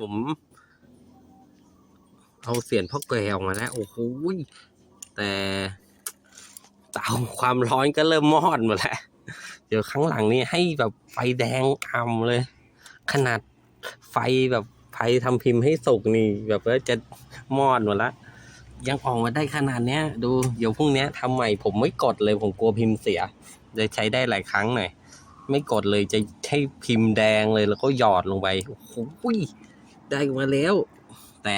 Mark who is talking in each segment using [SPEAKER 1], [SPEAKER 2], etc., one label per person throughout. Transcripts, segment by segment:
[SPEAKER 1] ผม เอาเสียนพ่อแก่ออกมาแล้ว โอ้โหแต่เตาความร้อนก็เริ่มมอดหมดแล้ว เดี๋ยวข้างหลังนี้ให้แบบไฟแดงอ่ำเลย ขนาดไฟแบบไฟทำพิมพ์ให้สุกนี่ แบบว่าจะมอดหมดแล้วยังออกมาได้ขนาดเนี้ย ดูเดี๋ยวพรุ่งนี้ทำใหม่ผมไม่กดเลยผมกลัวพิมพ์เสียจะใช้ได้หลายครั้งหน่อย ไม่กดเลยจะให้พิมพ์แดงเลยแล้วก็หยอดลงไปโอ้โหย ได้มาแล้ว แต่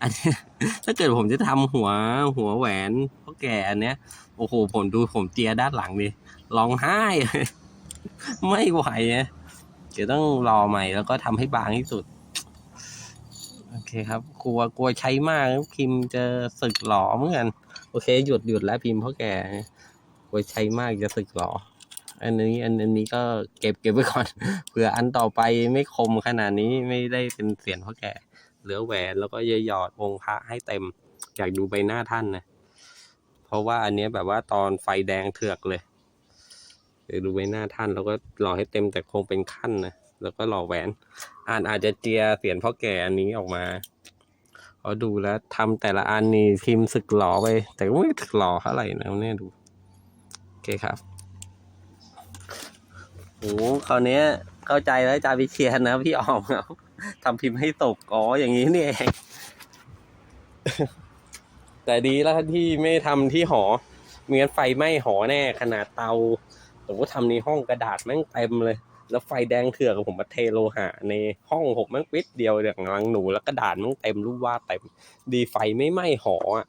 [SPEAKER 1] อันนี้ถ้าเกิดผมจะทำหัวหัวแหวนพราะแก่อันเนี้ย โอ้โหผมดูผมเจียด้านหลังดิร้องไห้เลยไม่ไหวอะเดี๋ยวต้องรอใหม่แล้วก็ทำให้บางที่สุด โอเคครับกลัวกลัวใช้มากพิมพ์จะสึกหลอเหมือนกัน โอเค หยุดหยุดแล้วพิมพ์เพราะแก่กลัวใช้มากจะสึกหลอ อันนี้อันอันนี้ก็เก็บเก็บไว้ก่อนเผื่ออันต่อไปไม่คมขนาดนี้ไม่ได้เป็นเสียนพ่อแก่ เหลือแหวนแล้วก็จะหยอดองค์พระให้เต็ม อยากดูใบหน้าท่านนะเพราะว่าอันนี้แบบว่าตอนไฟแดงเถือกเลยเดี๋ยวดูใบหน้าท่านแล้วก็หล่อให้เต็มแต่คงเป็นขั้นนะแล้วก็หล่อแหวนอ่านอาจจะเจียเสียนพ่อแก่อันนี้ออกมาเขาดูแล้วทำแต่ละอันนี่พิมพ์สึกหล่อไป แต่ก็ไม่ถึกหล่อเท่าไหร่นะเนี่ยดู โอเคครับ โอ้คราวนี้เข้าใจแล้วอาจารย์วิเชียนนะพี่ออมครับทำพิมพ์ให้ตกอ๋ออย่างนี้นี่เองแต่ดีแล้วที่ไม่ทำที่หอมีงั้นไฟไหม้หอแน่ขนาดเตาผมก็ทำในห้องกระดาษแม่งเต็มเลย แล้วไฟแดงเถือกผมมาเทโลหะ ในห้องผมแม่งปิดเดียวอย่างลังหนูแล้วกระดาษแม่งเต็มรูปวาดเต็ม ดีไฟไม่ไหม้หออะ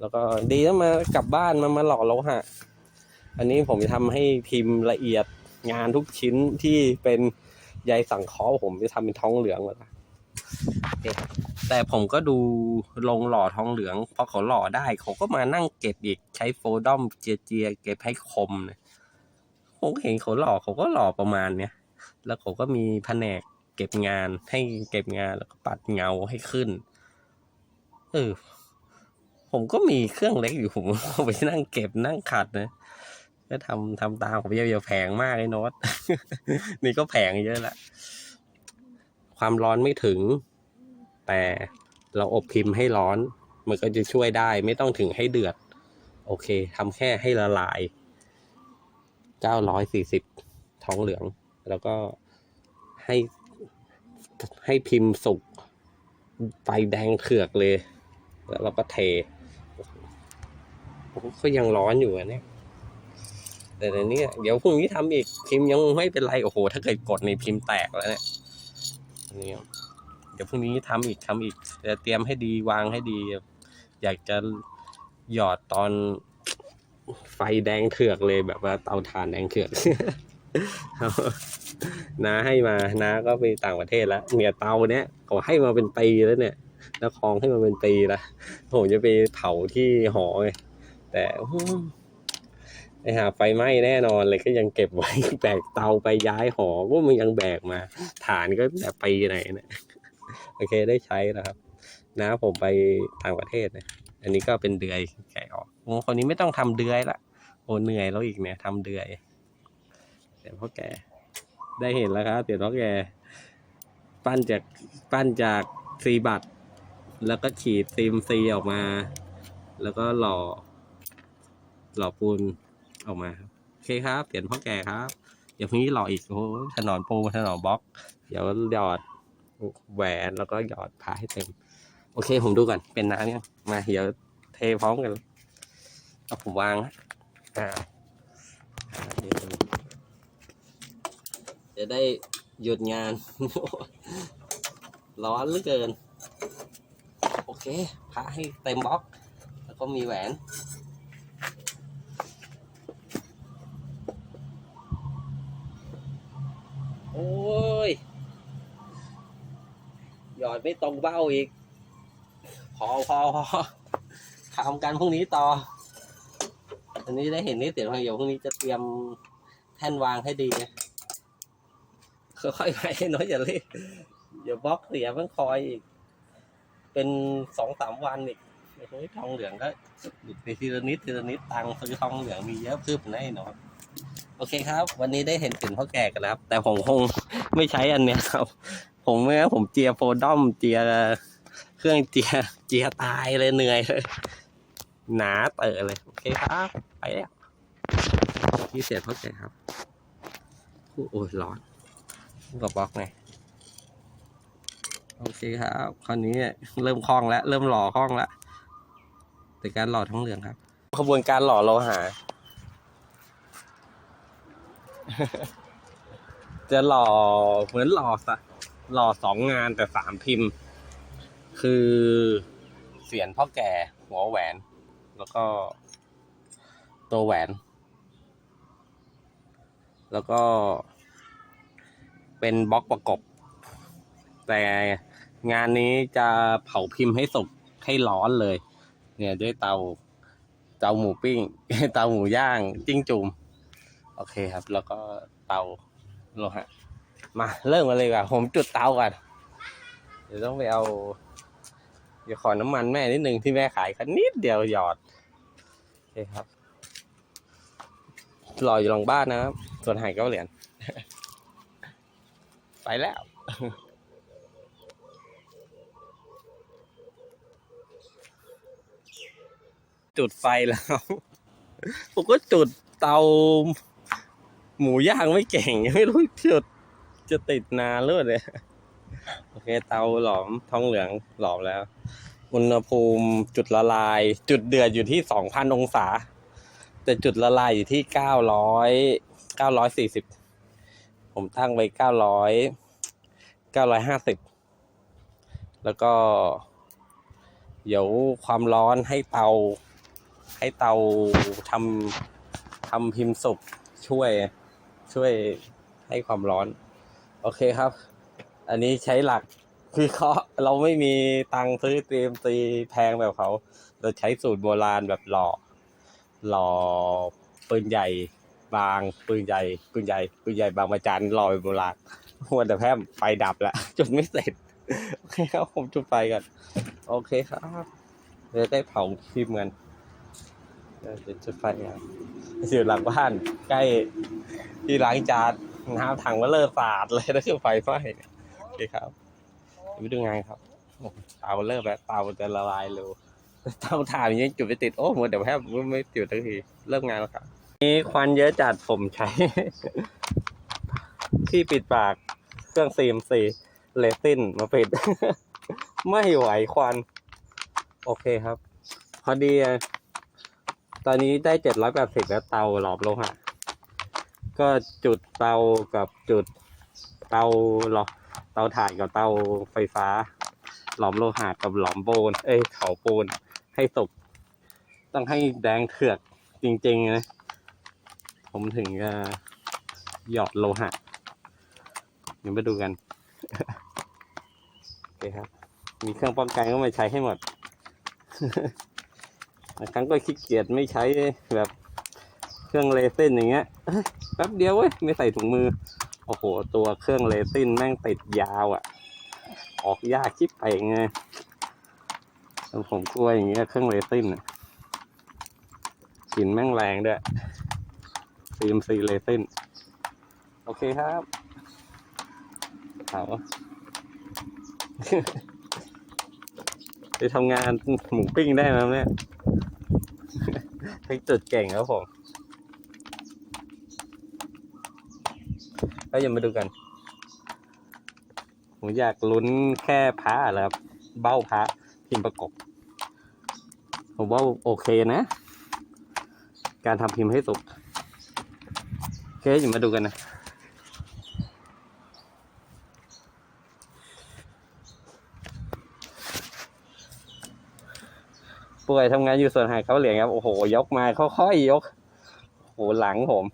[SPEAKER 1] แล้วก็ดีแล้วมากลับบ้านมามาหล่อโลหะ อันนี้ผมจะทำให้พิมพ์ละเอียด งานทุกชิ้นที่เป็นใยสังเคราะห์ผมจะทำเป็นท้องเหลืองหมดละแต่ผมก็ดูลงหล่อทองเหลืองพอเขาหล่อได้เขาก็มานั่งเก็บอีกใช้โฟดอมเจียเจียเก็บให้คมเนี่ยผมก็เห็นเขาหล่อเขาก็หล่อประมาณเนี้ยแล้วเขาก็มีแผนกเก็บงานให้เก็บงานแล้วก็ปัดเงาให้ขึ้นเออผมก็มีเครื่องเล็กอยู่ผมเอาไปนั่งเก็บนั่งขัดนะ ก็ทำทำตามผมเยอะๆแพงมากไอ้โน้ต นี่ก็แพงเยอะละความร้อนไม่ถึง แต่เราอบพิมพ์ให้ร้อน มันก็จะช่วยได้ไม่ต้องถึงให้เดือด โอเคทำแค่ให้ละลายเก้าร้อยสี่สิบทองเหลือง แล้วก็ให้ให้พิมพ์สุกไฟแดงเถือกเลย แล้วเราก็เทโอ้โหก็ยังร้อนอยู่อะเนี่ย แต่ในนี้เดี๋ยวพรุ่งนี้ทำอีกพิมพ์ยังไม่เป็นไรโอ้โห ถ้าเกิดกดในพิมพ์แตกแล้วเนี่ยนี่เดี๋ยวพรุ่งนี้ทำอีกทำอีกแต่เตรียมให้ดีวางให้ดี อยากจะหยอดตอนไฟแดงเถือกเลยแบบว่าเตาถ่านแดงเถือกน้าให้มาน้าก็ไปต่างประเทศแล้วเนี่ยเตาเนี้ยเขาให้มาเป็นปีแล้วเนี่ยแล้วคลองให้มาเป็นปีละผมจะไปเผาที่หอไงแต่ ไอหาไฟไหม้แน่นอนเลยก็ยังเก็บไว้แบกเตาไปย้ายหอว่ามันยังแบกมา ฐานก็แต่ปีไหนนี่ยโอเคได้ใช้แล้วครับนะผมไปต่างประเทศนะอันนี้ก็เป็นเดือยแกะออกโอ้คนนี้ไม่ต้องทำเดือยละโอ้เหนื่อยแล้วอีกเนี่ยทำเดือยเดี๋ยพ่อแกได้เห็นแล้วครับเดี๋ยวพ่อแกปั้นจากปั้นจากซีบัตแล้วก็ฉีดซีมซีออกมา แล้วก็หล่อหล่อปูน ออกมาครับโอเคครับเปลี่ยนพ่อแก่ครับเดี๋ยวพรุ่งนี้หล่ออีกโอ้ถนอนปูถนอนบล็อก เดี๋ยวหยอดแหวนแล้วก็หยอดพาให้เต็ม โอเคผมดูก่อนเป็นน้ำยังมาเดี๋ยวเทพร้อมกันเอาผมวางนะอ่าอ่าเดี๋ยวจะได้หยุดงาน ร้อนเหลือเกิน โอเคพาให้เต็มบล็อก แล้วก็มีแหวน ไม่ตรงเบ้าอีก พอพอพอทำกันพรุ่งนี้ต่อ อันนี้ได้เห็นนี่เดี๋ยวเดี๋ยวพรุ่งนี้จะเตรียมแท่นวางให้ดีค่อยๆไปน้อยอย่ารีบอย่าบล็อกเสียมันคอยอีก เป็นสองสามวันอีกไอ้ทองเหลืองก็หลุดไปทีละนิดทีละนิดตังค์ซื้อทองเหลืองมีเยอะคืบแน่นอนโอเคครับ วันนี้ได้เห็นสินพ่อแก่กันแล้วครับแต่ผมคงไม่ใช้อันเนี้ยครับ ผมเมื่อผมเจียโฟดอมเจียเครื่องเจียเจียตายเลยเหนื่อยเลยหนาเตอะเลย โอเคครับ ไปแล้วที่เสียเข้าใจครับ โอ้ยร้อนกับบล็อกไงโอเคครับคราวนี้เริ่มคล่องแล้ว เริ่มหล่อคล่องแล้วแต่การหล่อท้องเหลืองครับ ขบวนการหล่อโลหะจะหล่อเหมือนหล่อสะ หล่อสองงานแต่สามพิมพ์ คือเสียนพ่อแก่หัวแหวน แล้วก็ตัวแหวน แล้วก็เป็นบล็อกประกบ แต่งานนี้จะเผาพิมพ์ให้สุกให้ร้อนเลย เนี่ยด้วยเตาเตาหมูปิ้ง เตาหมูย่าง จิ้งจุ่มโอเคครับ แล้วก็เตาโลหะ มาเริ่มกันเลยกว่าผมจุดเตาก่อนเดี๋ยวต้องไปเอาเดี๋ยวขอน้ำมันแม่นิดนึงที่แม่ขายคันนิดเดียวหยอดโอเคครับรออยู่หลังบ้านนะครับ ส่วนหายเก้าเหรียญไปแล้วจุดไฟแล้ว ผมก็จุดเตา หมูย่างไม่เก่ง ไม่รู้จุด จะติดนานหรือเลยโอเค เตาหลอมทองเหลืองหลอมแล้ว อุณหภูมิจุดละลาย จุดเดือดอยู่ที่สองพันองศา แต่จุดละลายอยู่ที่เก้าร้อยเก้าร้อยสี่สิบผมตั้งไว้เก้าร้อยเก้าร้อยห้าสิบแล้วก็ เดี๋ยวความร้อนให้เตา ให้เตาทำทำพิมพ์สุกช่วยช่วยให้ความร้อน โอเคครับ อันนี้ใช้หลักคือเขาเราไม่มีตังค์ซื้อเตรียมตีแพงแบบเขา เราใช้สูตรโบราณแบบหล่อหล่อปืนใหญ่บางปืนใหญ่ปืนใหญ่ปืนใหญ่บางประจันหล่อแบบโบราณหัวแต่แพร่มไฟดับแล้วจุดไม่เสร็จโอเคครับผมจุดไฟกันโอเคครับเดี๋ยวได้เผาพิมกันเดี๋ยวจุดไฟกันอยู่หลังบ้านใกล้ที่ล้างจาน น้ำถังมาเลอะสาดเลยนะคือไฟไหม้โอเคครับเดี๋ยวไปดูงานครับเตาเริ่มแล้วเตาจะละลายเร็วเตาถ่านยังจุดไม่ติดโอ้หมดเดี๋ยวแทบไม่ติดทันทีเริ่มงานแล้วครับนี่ควันเยอะจัดผมใช้ ที่ปิดปากเครื่อง CMC เลตินมาปิด ไม่ไหวควัน โอเคครับ พอดี ตอนนี้ได้เจ็ดร้อยแปดสิบแล้วเตาหลอมโลหะ ก็จุดเตากับจุดเตาหลอเตาถ่านกับเตาไฟฟ้า หลอมโลหะกับหลอมโบน เอ้ยเผาปูนให้สุกต้องให้แดงเถือกจริงๆนะผมถึงจะหยอดโลหะเดี๋ยวมาดูกันโอเคครับ มีเครื่องป้องกันก็มาใช้ให้หมดบางครั้งก็ขี้เกียจไม่ใช้แบบ เครื่องเลเซนอย่างเงี้ยแป๊บเดียวเว้ยไม่ใส่ถุงมือ โอ้โห ตัวเครื่องเลซินแม่งติดยาวอะ่ะ ออกยากคิดไปไงแล้วผมกลัวอย่างเงี้ยเครื่องเลซินอะกลิ่นแม่งแรงด้วย CMC เลซินโอเคครับเอาไปทำงานหมูปิ้งได้ไหมเนี่ยเทคจุดเก่งครับผม ก็ยังมาดูกันผมอยากลุ้นแค่พระแหละครับเบ้าพระพิมพ์ประกบ ผมว่าโอเคนะ การทำพิมพ์ให้สุกโอเคอย่ามาดูกันนะป่วยทำงานอยู่ส่วนหายเขาเหลียงครับ โอ้โห ยกมาค่อยๆยก โอ้โหหลังผม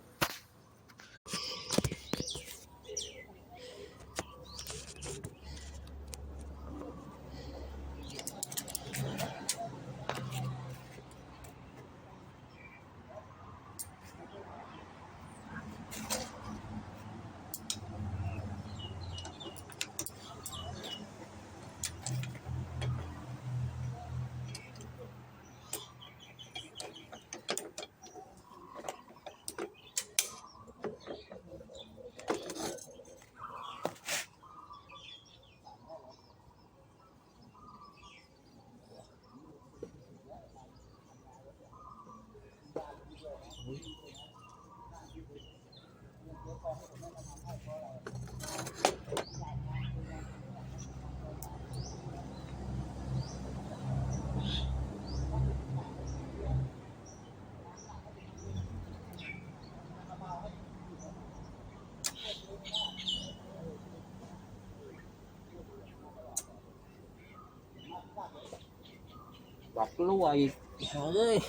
[SPEAKER 1] bọc lúa gì trời ơi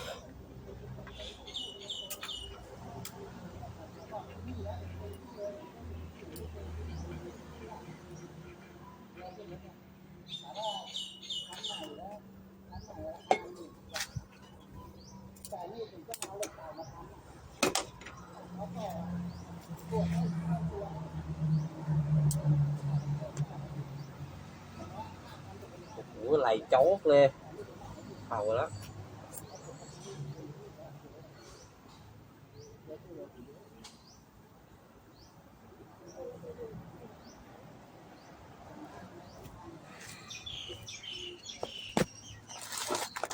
[SPEAKER 1] อ้โหไหลโจ๊กเลยเผาแล้ว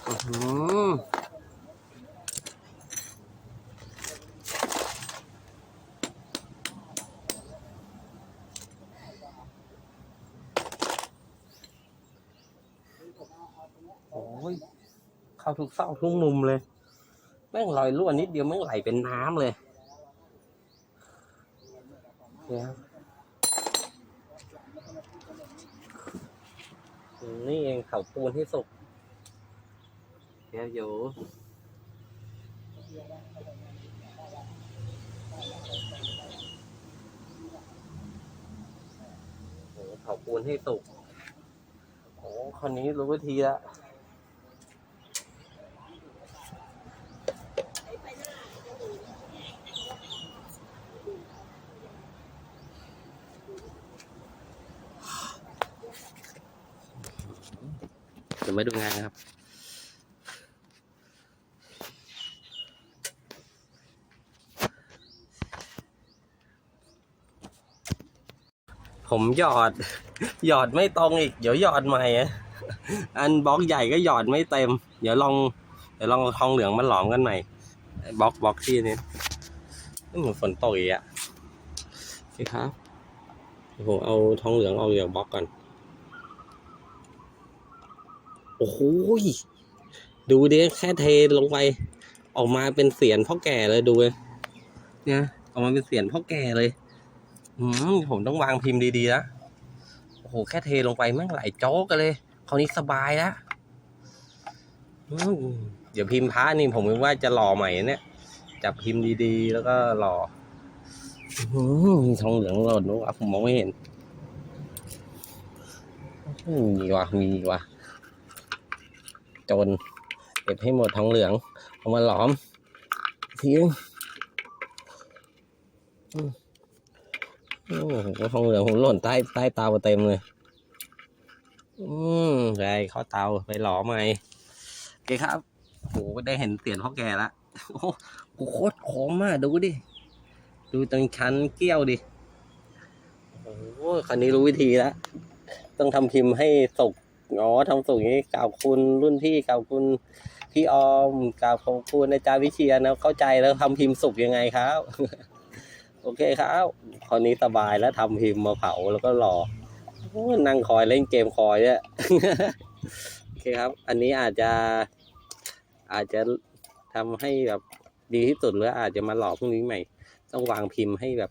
[SPEAKER 1] อื้อหือโอ้ย เข้า ทุกซอกทุกมุมเลย แม่งลอยรั่วนิดเดียวแม่งไหลเป็นน้ำเลยเนี่ยนี่เองเขาปูนที่สุกเดี๋ยอยู่โอ้โหเผาปูนให้สุกโอ้คนนี้รู้วิธีละ เดี๋ยวมาดูงานนะครับ ผมหยอด หยอดไม่ตรงอีก เดี๋ยวหยอดใหม่อันบล็อกใหญ่ก็หยอดไม่เต็ม เดี๋ยวลองเดี๋ยวลองทองเหลืองมาหลอมกันใหม่บล็อกบล็อกที่นี้นี่เหมือนฝนตกอีกอะโอเคครับผมเอาทองเหลืองออกจากบล็อกก่อน โอ้โหดูดิแค่เทลงไป ออกมาเป็นเสียนพ่อแก่เลยดูเลยเนี่ยออกมาเป็นเสียนพ่อแก่เลย อืมผมต้องวางพิมพ์ดีๆนะโอ้โหแค่เทลงไปแม่งไหลโจ๊กกันเลยคราวนี้สบายแล้วอืมเดี๋ยวพิมพ์พระนี่ผมว่าจะหล่อใหม่เนี่ยจับพิมพ์ดีๆ แล้วก็หล่ออืมมีทองเหลืองหล่นวะผมมองไม่เห็นมีว่ะมีว่ะ จนเก็บให้หมดทองเหลือง เอามาหลอมทีนึงโอ้โหทองเหลืองผมหล่นใต้ใต้เตาเต็มเลย อืมไรเข้าเตาไปหลอมใหมโอเคครับโหได้เห็นเสียงพ่อแก่ละโอ้โหโคตรคมมากดูดิ ดูตรงชั้นเกี้ยวดิ โอ้คันนี้รู้วิธีแล้ว ต้องทำพิมพ์ให้สุก อ๋อทำสุ่งนี้กล่าวคุณรุ่นพี่กล่าวคุณพี่ออมกล่าวขอบคุณอาจารย์วิเชียรนะเข้าใจแล้วทำพิมพ์สุกยังไงครับ โอเคครับคราวนี้สบายแล้วทำพิมพ์มาเผาแล้วก็รออนั่งคอยเล่นเกมคอยเนี่ยโอเคครับ อันนี้อาจจะ อาจจะทำให้แบบดีที่สุดหรืออาจจะมาหลอกพรุ่งนี้ใหม่ ต้องวางพิมพ์ให้แบบ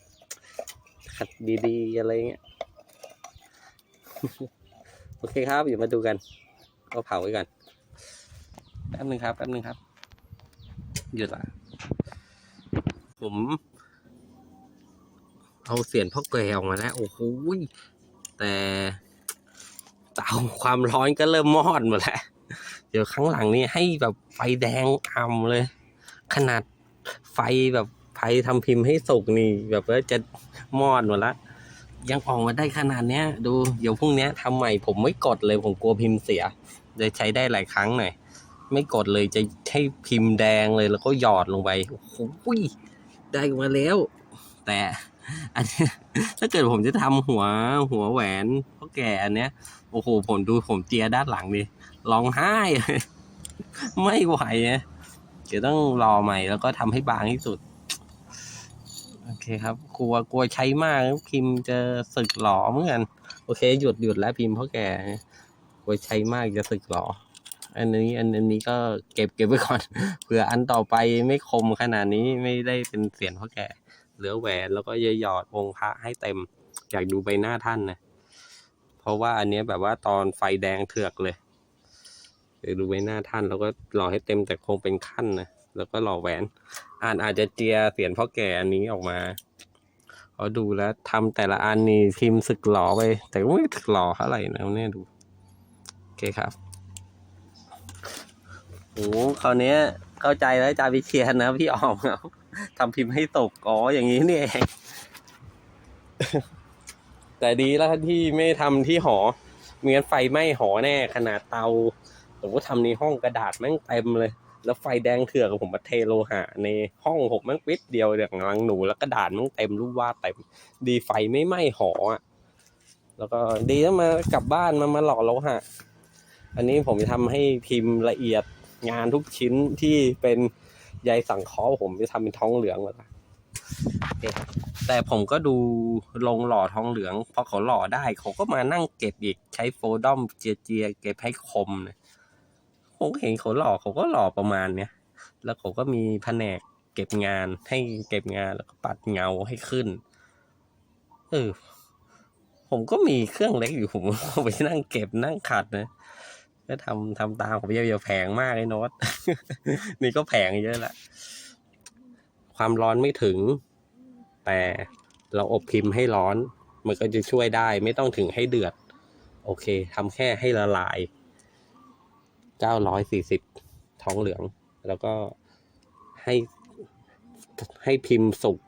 [SPEAKER 1] ขัดดีๆอะไรเงี้ย โอเคครับเดี๋ยวมาดูกันก็เผาไว้ก่อนแป๊บนึงครับแป๊บนึงครับหยุดละผมเอาเสียนพ่อแก่ออกมาแล้วโอ้โหแต่เตาความร้อนก็เริ่มมอดหมดแล้วเดี๋ยวข้างหลังนี่ให้แบบไฟแดงอ่ำเลย ขนาดไฟแบบไฟทำพิมพ์ให้สุกนี่ แบบว่าจะมอดหมดแล้ว ยังออกมาได้ขนาดเนี้ย ดูเดี๋ยวพรุ่งนี้ทำใหม่ผมไม่กดเลยผมกลัวพิมพ์เสียเลยใช้ได้หลายครั้งหน่อยไม่กดเลยจะให้พิมพ์แดงเลยแล้วก็หยอดลงไปโอ้โหยได้มาแล้ว แต่อันนี้ถ้าเกิดผมจะทำหัวหัวแหวนพ่อแก่อันเนี้ย โอ้โหผมดูผมเจียด้านหลังดิร้องไห้ ไม่ไหวอะเดี๋ยวต้องรอใหม่แล้วก็ทำให้บางที่สุด โอเคครับกลัวกลัวใช้มากพิมพ์จะสึกหลอเหมือนกัน โอเค หยุดหยุดแล้วพิมพ์พ่อแกกลัวใช้มากจะสึกหลออันนี้อันนี้ก็เก็บเก็บไว้ก่อนเผื่ออันต่อไปไม่คมขนาดนี้ไม่ได้เป็นเสียงพ่อแกเหลือแหวนแล้วก็ยหยอดองค์พระให้เต็ม อยากดูใบหน้าท่านนะเพราะว่าอันนี้แบบว่าตอนไฟแดงเถือกเลยเดี๋ยวดูใบหน้าท่านแล้วก็หล่อให้เต็มแต่คงเป็นขั้นนะแล้วก็หล่อแหวน อ่านอาจจะเจียเสียนพ่อแก่อันนี้ออกมาพอดูแล้วทำแต่ละอันนี่พิมพ์สึกหล่อไป แต่ก็ไม่ถึกหล่อเท่าไหร่นะเนี่ยดู โอเคครับโอ้คราวนี้เข้าใจแล้วอาจารย์วิเชียนนะพี่ออมครับทำพิมพ์ให้ตกอ๋ออย่างนี้นี่เองแต่ดีแล้วที่ไม่ทำที่หอไมีงั้นไฟไหม้หอแน่ขนาดเตาผมก็ทำในห้องกระดาษแม่งเต็มเลย แล้วไฟแดงเถือกบผมมาเทโลหะในห้องผมแม่งปิดเดียวอย่างรังหนูแล้วกระดาษม่งเต็มรูปวาดเต็มดีไฟไม่ไหม้หออะแล้วก็ดีแล้วมากลับบ้านมามาหล่อโลหะ อันนี้ผมจะทำให้พิมพ์ละเอียดงานทุกชิ้นที่เป็นใยสังเคราะห์ผมจะทำเป็นท้องเหลืองหมดละแต่ผมก็ดูลงหล่อทองเหลืองพอเขาหล่อได้เขาก็มานั่งเก็บอีกใช้โฟดอมเจียเจียเก็บให้คมนะ ผมเห็นเขาหล่อเขาก็หล่อประมาณเนี้ยแล้วเขาก็มีแผนกเก็บงานให้เก็บงานแล้วก็ปัดเงาให้ขึ้นเออผมก็มีเครื่องเล็กอยู่ผมไปนั่งเก็บนั่งขัดนะก็ทำทำตามผมเยอะๆแพงมากเลยโน้ตนี่ก็แพงเยอะละความร้อนไม่ถึง แต่เราอบพิมพ์ให้ร้อน มันก็จะช่วยได้ ไม่ต้องถึงให้เดือด โอเคทำแค่ให้ละลาย 940ท้องเหลือง แล้วก็ให้ให้พิมพ์สุก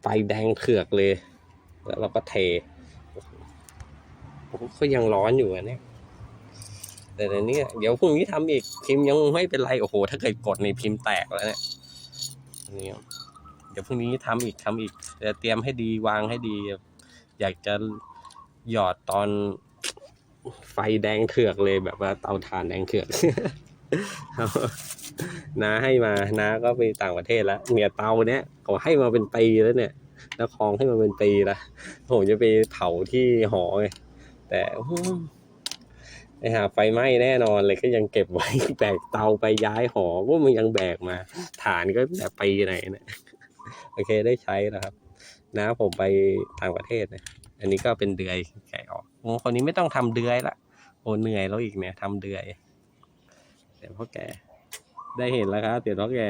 [SPEAKER 1] ไฟแดงเถือกเลย แล้วเราก็เทโอ้โหก็ยังร้อนอยู่อะเนี่ยแต่ในนี้เดี๋ยวพรุ่งนี้ทำอีกพิมพ์ยังไม่เป็นไรโอ้โห ถ้าเกิดกดในพิมพ์แตกแล้วเนี่ยนี่เดี๋ยวพรุ่งนี้ทำอีกทำอีกจะเตรียมให้ดีวางให้ดี อยากจะหยอดตอน ไฟแดงเถือกเลยแบบว่าเตาถ่านแดงเถือกน้าให้มาน้าก็ไปต่างประเทศแล้วเนี่ยเตาเนี้ยเขาให้มาเป็นปีแล้วเนี่ยแล้วคลองให้มาเป็นปีละผมจะไปเผาที่หอไงแต่ไอหาไฟไหม้แน่นอนเลยก็ยังเก็บไว้แบกเตาไปย้ายหอว่ามันยังแบกมา ฐานก็แต่ปีไหนนี่ยโอเคได้ใช้นะครับนะผมไปต่างประเทศนี่ยอันนี้ก็เป็นเดือยแกะออก อ้คนนี้ไม่ต้องทำเดือยละโอ้เหนื่อยแล้วอีกเนี่ยทำเดือยเดี๋ยวพ่อแกได้เห็นแล้วครับเดี๋ยวพ่อแก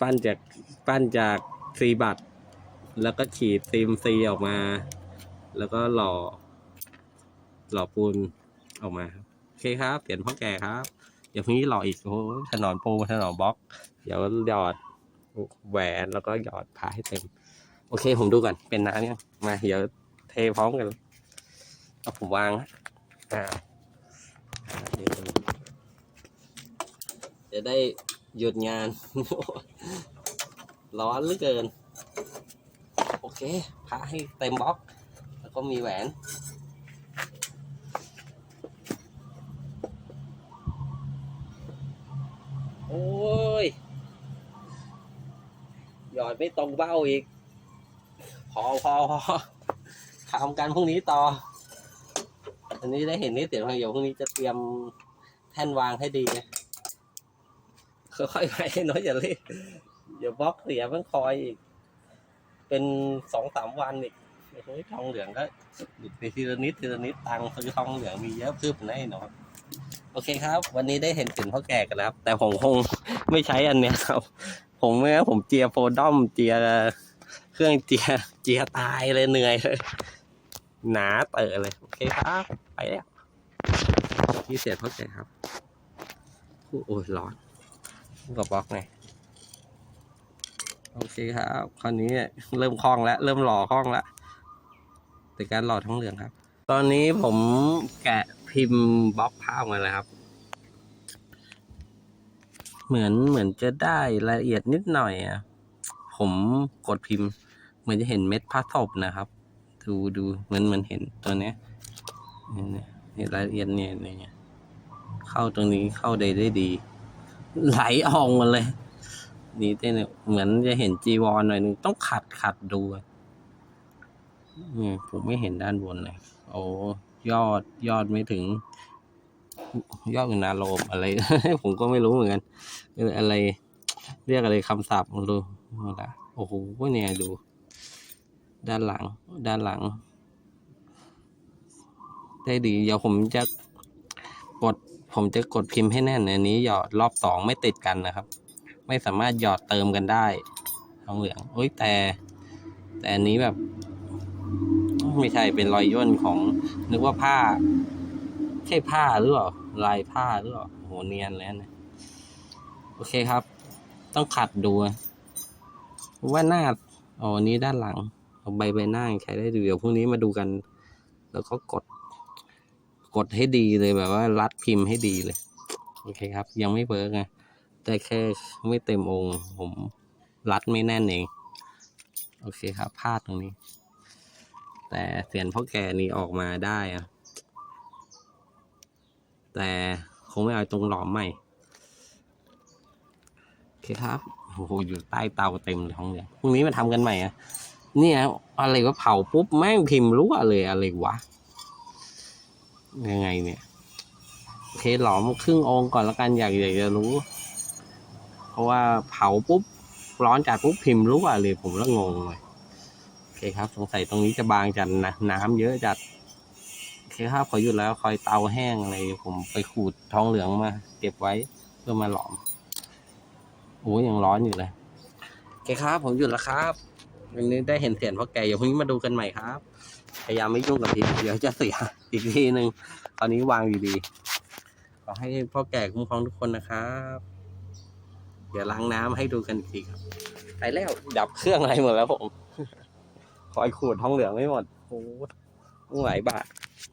[SPEAKER 1] ปั้นจากปั้นจากซีบัตแล้วก็ขีดซีมซีออกมา แล้วก็หล่อ หล่อปูนออกมาครับโอเคครับเปลี่ยนพ่อแกครับเดี๋ยวพรุ่งนี้หล่ออีกโอ้โหถนอนปูถนอนบล็อก เดี๋ยวหยอดแหวนแล้วก็หยอดผ้าให้เต็ม โอเคผมดูก่อนเป็นน้ำยังมาเดี๋ยวเทพร้อมกัน เอาผมวางนะอ่าจะได้หยุดงาน ร้อนเหลือเกิน โอเคพาให้เต็มบล็อก แล้วก็มีแหวนโอ้ย หยอดไม่ตรงเบ้าอีก พอพอพอทำกันพรุ่งนี้ต่อ อันนี้ได้เห็นนี่เสียงเดี๋ยวพรุ่งนี้จะเตรียมแท่นวางให้ดีค่อยๆไปเนาะอย่ารีบอย่าบล็อกเสียมันคอยอีก เป็นสองสามวันอีกโอ้โหทองเหลืองก็หลุดไปทีละนิดทีละนิดตังค์ซื้อทองเหลืองมีเยอะคืบแน่นอนโอเคครับ วันนี้ได้เห็นสินพ่อแก่กันแล้วครับแต่ผมคงไม่ใช้อันเนี้ยครับ ผมเมื่อผมเจียโฟดอมเจียเครื่องเจียเจียตายเลยเหนื่อยเลย หนาเตอะเลย โอเคครับ ไปแล้วที่เสียพ่อแก่ครับโอ้ยร้อนกับบล็อกไงโอเคครับคราวนี้เริ่มคล่องแล้ว เริ่มหล่อคล่องแล้วแต่การหล่อทั้งเหลืองครับ ตอนนี้ผมแกะพิมพ์บล็อกภาพมาแล้วครับ เหมือนเหมือนจะได้รายละเอียดนิดหน่อยอะผมกดพิมพ์ เหมือนจะเห็นเม็ดผ้าศพนะครับ ดูดูเหมือนมันเห็นตัวเนี้ยเนี่ยรายละเอียดเนี่ยเนี่ยเข้าตรงนี้เข้าได้ได้ดี ไหลออกมาเลย นี่เต้นยเหมือนจะเห็นจีวรหน่อยนึงต้องขัดขัดดูอะนี่ผมไม่เห็นด้านบนเลยโอ้ยอดยอดไม่ถึง ยอดอุณาโลมอะไร ผมก็ไม่รู้เหมือนกันอะไร เรียกอะไรคำศัพท์มาดูเอาละโอ้โหเนี่ยดู ด้านหลังด้านหลัง ได้ดีเดี๋ยวผมจะกดผมจะกดพิมพ์ให้แน่นอันนี้หยอดรอบสองไม่ติดกันนะครับ ไม่สามารถหยอดเติมกันได้ทองเหลืองโอ้ยแต่ แต่อันนี้แบบ ไม่ใช่เป็นรอยย่นของนึกว่าผ้า ใช่ผ้าหรือเปล่าลายผ้าหรือเปล่าโหเนียนแล้วนะโอเคครับ ต้องขัดดูว่าหน้าอ๋ออันนี้ด้านหลัง เอาใบใบหน้ายังใช้ได้เดี๋ยวพรุ่งนี้มาดูกัน แล้วก็กด กดให้ดีเลยแบบว่า รัดพิมพ์ให้ดีเลย โอเคครับ ยังไม่เวิร์กไงแต่แค่ไม่เต็มองค์ ผมรัดไม่แน่นเอง โอเคครับพลาดตรงนี้ แต่เสียนพ่อแก่นี้ออกมาได้อะแต่คงไม่เอาตรงหลอมใหม่โอเคครับโอ้โหอยู่ใต้เตาเต็มเลยท้องเนี่ยพรุ่งนี้มาทำกันใหม่อะ เนี่ยอะไรว่าเผาปุ๊บแม่งพิมพ์รั่วเลยอะไรวะ ยังไงเนี่ยเคหลอมครึ่งองค์ก่อนแล้วกันอยากอยากจะรู้ เพราะว่าเผาปุ๊บร้อนจัดปุ๊บพิมพ์รั่วเลยผมล้วงงเลยโอเคครับ สงสัยตรงนี้จะบางจัดนะน้ำเยอะจัดโอเคครับขอหยุดแล้วคอยเตาแห้งอะไรผมไปขูดทองเหลืองมา เก็บไว้เพื่อมาหลอมโอ้ยยังร้อนอยู่เลยโอเคครับ ผมหยุดแล้วครับ วันนี้ได้เห็นเสียงพ่อแก่เดี๋ยวพรุ่งนี้มาดูกันใหม่ครับ พยายามไม่ยุ่งกับพิมพ์เดี๋ยวจะเสียอีกทีหนึ่งตอนนี้วางอยู่ดี ขอให้พ่อแก่คุ้มครองทุกคนนะครับ เดี๋ยวล้างน้ำให้ดูกันอีกทีครับไปแล้วดับเครื่องอะไรหมดแล้วผมคอยขูดทองเหลืองไม่หมดโอ้โหต้องหลายบาท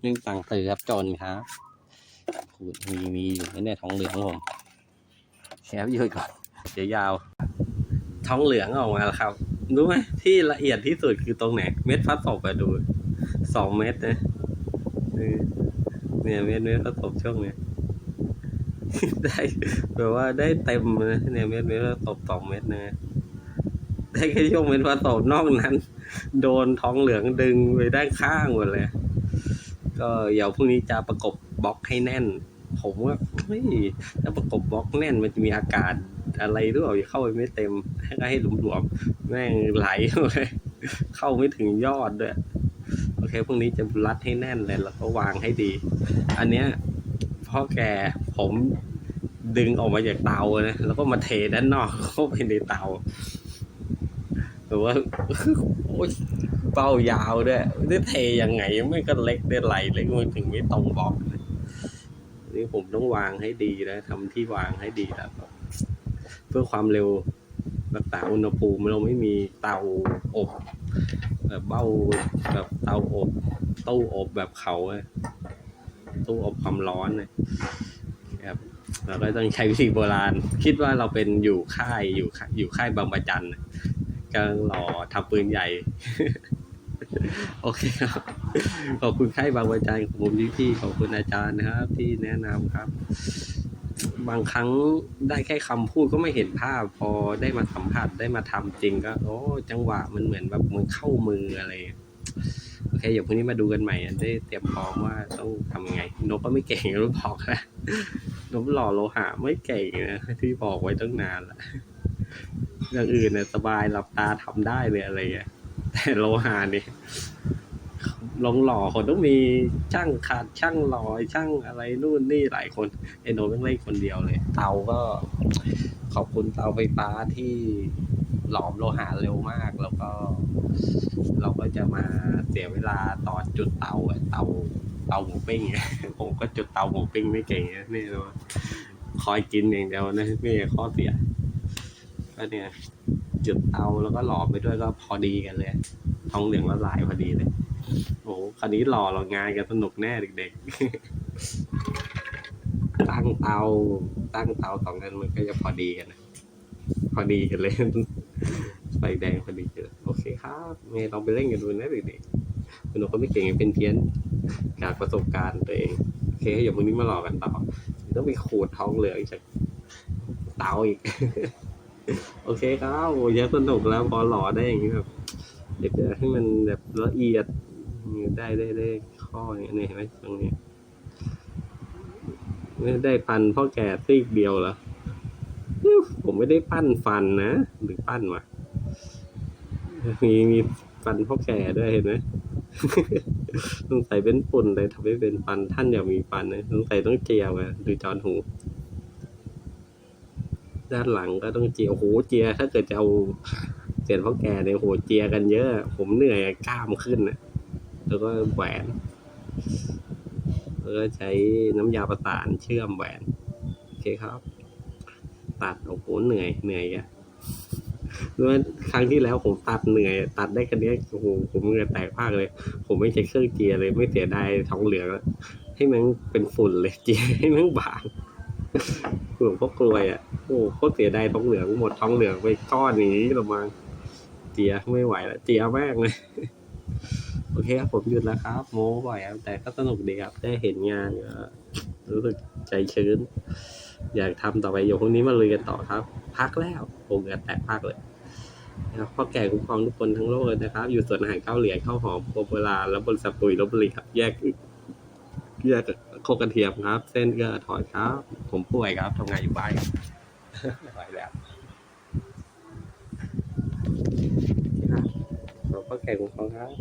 [SPEAKER 1] นึ่งตังค์ซื้อครับจนครับขูดมีมีอยู่ในเนี่ยทองเหลืองผมแชร์ยืดก่อนเดี๋ยวยาว ทองเหลืองออกมาแล้วครับ รู้ไหมที่ละเอียดที่สุดคือตรงไหน เม็ดพัดศพอะดูสองเม็ดนะเออเนี่ยเม็ดเม็ดพัดศพช่วงเนี้ยได้แบบว่าได้เต็มเลยเนี่ยเม็ดเม็ดพัดศพสองเม็ดนะได้แค่ช่วงเม็ดพัดศพนอกนั้น โดนท้องเหลืองดึงไปด้านข้างหมดเลย ก็เดี๋ยวพรุ่งนี้จะประกบบล็อกให้แน่น ผมว่าเฮ้ยถ้าประกบบล็อกแน่นมันจะมีอากาศ อะไรรือเปล่าเข้าไปไม่เต็มให้ก็ให้หลวมๆแม่งไหลเลยเข้าไม่ถึงยอดด้วยโอเคพรุ่งนี้จะรัดให้แน่นเลยแล้วก็วางให้ดี อันเนี้ยพ่อแกผมดึงออกมาจากเตานะแล้วก็มาเทด้านนอกเข้าไปในเตาหรือว่าโอ้ยเป้ายาวด้วยได้เทยังไงไม่ก็เล็กได้ไหลเล็กมันถึงไม่ตรงบอกนะนี่ผมต้องวางให้ดีนะทำที่วางให้ดีแล้ว เพื่อความเร็วรักษาอุณหภูมิเราไม่มีเตาอบแบบเบ้าแบบเตาอบตู้อบแบบเขาตู้อบความร้อนนะครับเราก็ต้องใช้วิธีโบราณ คิดว่าเราเป็นอยู่ค่ายอยู่ค่ายอยู่ค่ายบางประจันกำลังรอทำปืนใหญ่ โอเคครับ ขอบคุณค่ายบางประจันของผมพี่ๆขอบคุณอาจารย์นะครับ ที่แนะนำครับ บางครั้งได้แค่คำพูดก็ไม่เห็นภาพ พอได้มาสัมผัสได้มาทำจริงก็โอ้จังหวะมันเหมือนแบบมันเข้ามืออะไรโอเคเดี๋ยวพรุ่งนี้มาดูกันใหม่ได้เตรียมพร้อมว่าต้องทำยังไง นกก็ไม่เก่งรู้บอกนะนกหล่อโลหะไม่เก่งนะที่บอกไว้ตั้งนานละอย่างอื่นเนี่ยสบายหลับตาทำได้เลยอะไรเงี้ยแต่โลหะเนี่ย ลงหล่อคนต้องมีช่างขาดช่างหล่อช่างอะไรนู่นนี่หลายคนไอโนต้องเล่นคนเดียวเลย เตาก็ขอบคุณเตาไฟฟ้าที่หลอมโลหะเร็วมาก แล้วก็ เราก็จะมาเสียเวลาตอจุดเตาอเตาเตาหมูปิ้งผมก็จุดเตาหมูปิ้งไม่เก่งนี่นะคอยกินอย่างเดียวนะไม่ใช่ข้อเสียก็เนี่ยจุดเตาแล้วก็หลอมไปด้วยก็พอดีกันเลยทองเหลืองละลายพอดีเลย โอ้โหคราวนี้หล่อเรางานกันสนุกแน่เด็กๆ ตั้งเตา ตั้งเตาสองอันมันก็จะพอดีกันนะ พอดีกันเลย ไฟแดงพอดีเลยโอเคครับเมย์ลองไปเล่นกันดูนะเด็กๆคุณหนูก็ไม่เก่งเป็นเพี้ยนจากประสบการณ์ตัวเอง โอเคอย่ามึงนี้มาหลอกกันต่อต้องไปขูดท้องเหลืองจากเตาอีก โอเคครับโอ้ยงสนุกแล้วพอหล่อได้อย่างนี้แบบเดี๋ยวให้มันแบบละเอียด ได้ได้ได้ข้ออย่างนี้เห็นไหมตรงนี้ไม่ได้ฟันพ่อแก่ซีกเดียวเหรอผมไม่ได้ปั้นฟันนะหรือปั้นวะมีมีฟันพ่อแก่ด้วยเห็นไหมสงสัยเป็นฝุ่นเลยทำให้เป็นฟันท่านอยากมีฟันนะสงสัยต้องเจียวอะดูจอนหู ด้านหลังก็ต้องเจียโอ้โหเจีย ถ้าเกิดจะเอาเสียนพ่อแก่เนี่ยโหเจียกันเยอะ ผมเหนื่อยกล้ามขึ้นอะ แล้วก็แหวน แล้วก็ใช้น้ำยาประสานเชื่อมแหวน โอเคครับ ตัดโอ้โหเหนื่อยเหนื่อยอะรู้ว่าครั้งที่แล้วผมตัดเหนื่อย ตัดได้แค่นี้โอ้โหผมเหงื่อแตกภาคเลย ผมไม่ใช้เครื่องเจียเลย ไม่เสียดายทองเหลืองให้มันเป็นฝุ่นเลยเจียให้มันบางหลวงพ่อกลวยอะโอ้โคตรเสียดายทองเหลืองหมดทองเหลืองไปก้อนนี้ละมังเจียไม่ไหวแล้วเจียแม่งเลย โอเคครับผมหยุดแล้วครับ โม้บ่อยครับแต่ก็สนุกดีครับ ได้เห็นงานก็รู้สึกใจชื้น อยากทำต่อไปเดี๋ยวพรุ่งนี้มาลุยกันต่อครับ พักแล้วผมเหงื่อแตกพักเลยนะครับพ่อแก่คุ้มครองทุกคนทั้งโลกเลยนะครับ อยู่สวนอาหารเก้าเหรียญข้าวหอมโคโบราและบริษัทปุ๋ยลบบุรีครับ แยกแยกโคกระเทียมครับ เส้นก็ถอยครับ ผมป่วยครับทำงานอยู่บ้านบไม่ไหวแล้วครับพ่อแก่คุ้มครองครับ